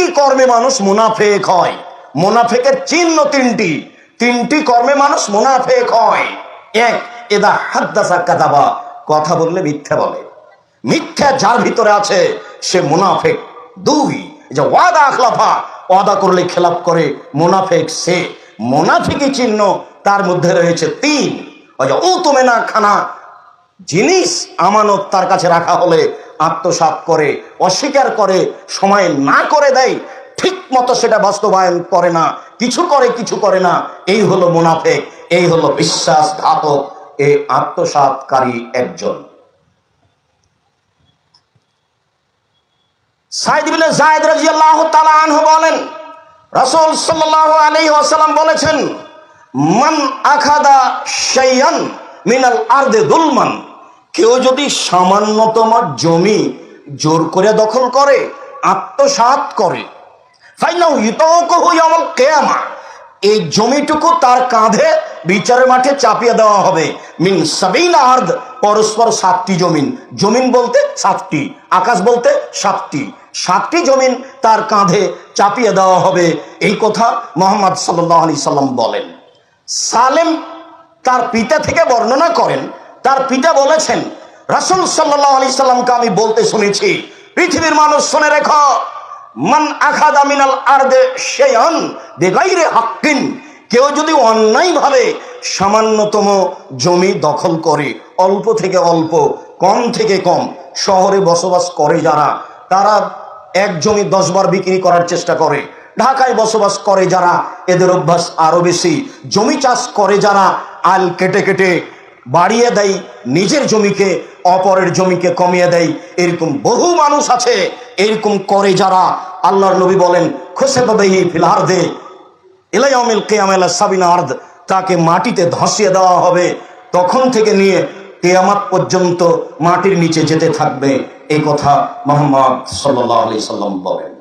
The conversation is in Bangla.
তিনটি কর্মে মানুষ মুনাফেক হয়। মুনাফেকের চিহ্ন তিনটি। তিনটি কর্মে মানুষ মুনাফেক হয়। এক, এদা হাদ্দাসা কাদাবা। কথা বললে মিথ্যা বলে। মিথ্যা যার ভিতরে আছে, সে মুনাফেক। দুই যে ওয়াদা আখলাফা, ওয়াদা করলে খেলাপ করে, মুনাফেক সে। মুনাফিকি চিহ্ন, তার মধ্যে রয়েছে তিন। ও তুমি না খানা। জিনিস আমানত তার কাছে রাখা হলে আত্মসাৎ করে, অস্বীকার করে, সময় না করে দেয় ঠিক মতো সেটা বাস্তবায়ন করে না, কিছু করে কিছু করে না। এই হলো মুনাফেক, এই হলো আত্মসাৎকারী একজন। বলেন, রাসূল আলাইহি ওয়াসাল্লাম বলেছেন, মান আখাদা মিনাল আরদে দুলমান কেউ যদি সামান্যতম জমি জোর করে দখল করে, আত্মসাৎ করে কিয়ামা, এই জমিটুকু তার কাঁধে বিচারের মাঠে চাপিয়ে দেওয়া হবে। মিন সাবিন আর্দ, পরস্পর সাতটি জমিন। জমিন বলতে সাতটি, আকাশ বলতে সাতটি। সাতটি জমিন তার কাঁধে চাপিয়ে দেওয়া হবে। এই কথা মোহাম্মদ সাল্লাহ আলি সাল্লাম বলেন। সালেম তার পিতা থেকে বর্ণনা করেন তার পিতা বলেছেন, রাসুল সাল্লাহ আলি সাল্লামকে আমি বলতে শুনেছি, পৃথিবীর মানুষ শুনে রেখো, মান আখাদা মিনাল আরদে শেয়ান হাক্কিন, কেউ যদি অন্যায়ভাবে সামান্যতম জমি দখল করে, অল্প থেকে অল্প, কম থেকে কম, শহরে বসবাস করে যারা, তারা এক জমি দশবার বিক্রি করার চেষ্টা করে, ঢাকায় বসবাস করে যারা, এদের অভ্যাস আরও বেশি, জমি চাষ করে যারা, আল কেটে কেটে বাড়িয়ে দেয়, নিজের জমিকে, অপরের জমিকে কমিয়ে দেয়। এরকম বহু মানুষ আছে, এরকম করে যারা আল্লাহর নবী বলেন, খোসে পাবেহি ফিলহার দে এলাইমিল কেয়ামেলা সাবিনা আর্দ তাকে মাটিতে ধসিয়ে দেওয়া হবে। তখন থেকে নিয়ে কেয়ামাত পর্যন্ত মাটির নিচে যেতে থাকবে। এই কথা মোহাম্মদ সাল্লাহ আলি সাল্লাম বলেন।